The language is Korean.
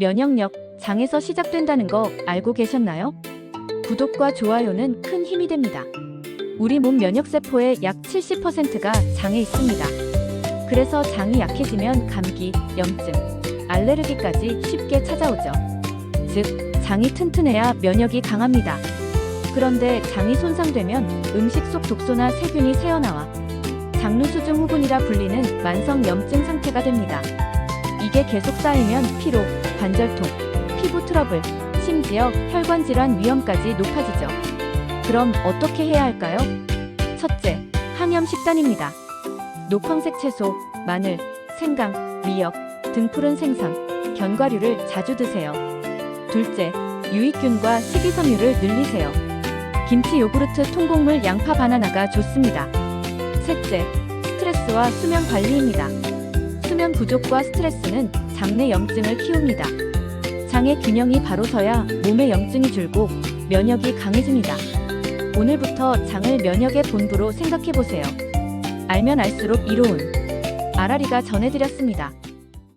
면역력, 장에서 시작된다는 거 알고 계셨나요? 구독과 좋아요는 큰 힘이 됩니다. 우리 몸 면역세포의 약 70%가 장에 있습니다. 그래서 장이 약해지면 감기, 염증, 알레르기까지 쉽게 찾아오죠. 즉, 장이 튼튼해야 면역이 강합니다. 그런데 장이 손상되면 음식 속 독소나 세균이 새어나와 장루수증 후군이라 불리는 만성 염증 상태가 됩니다. 이게 계속 쌓이면 피로, 관절통, 피부 트러블, 심지어 혈관 질환 위험까지 높아지죠. 그럼 어떻게 해야 할까요? 첫째, 항염 식단입니다. 녹황색 채소, 마늘, 생강, 미역, 등 푸른 생선, 견과류를 자주 드세요. 둘째, 유익균과 식이섬유를 늘리세요. 김치, 요구르트, 통곡물, 양파, 바나나가 좋습니다. 셋째, 스트레스와 수면 관리입니다. 수면 부족과 스트레스는 장내 염증을 키웁니다. 장의 균형이 바로 서야 몸의 염증이 줄고 면역이 강해집니다. 오늘부터 장을 면역의 본부로 생각해 보세요. 알면 알수록 이로운 아라리가 전해드렸습니다.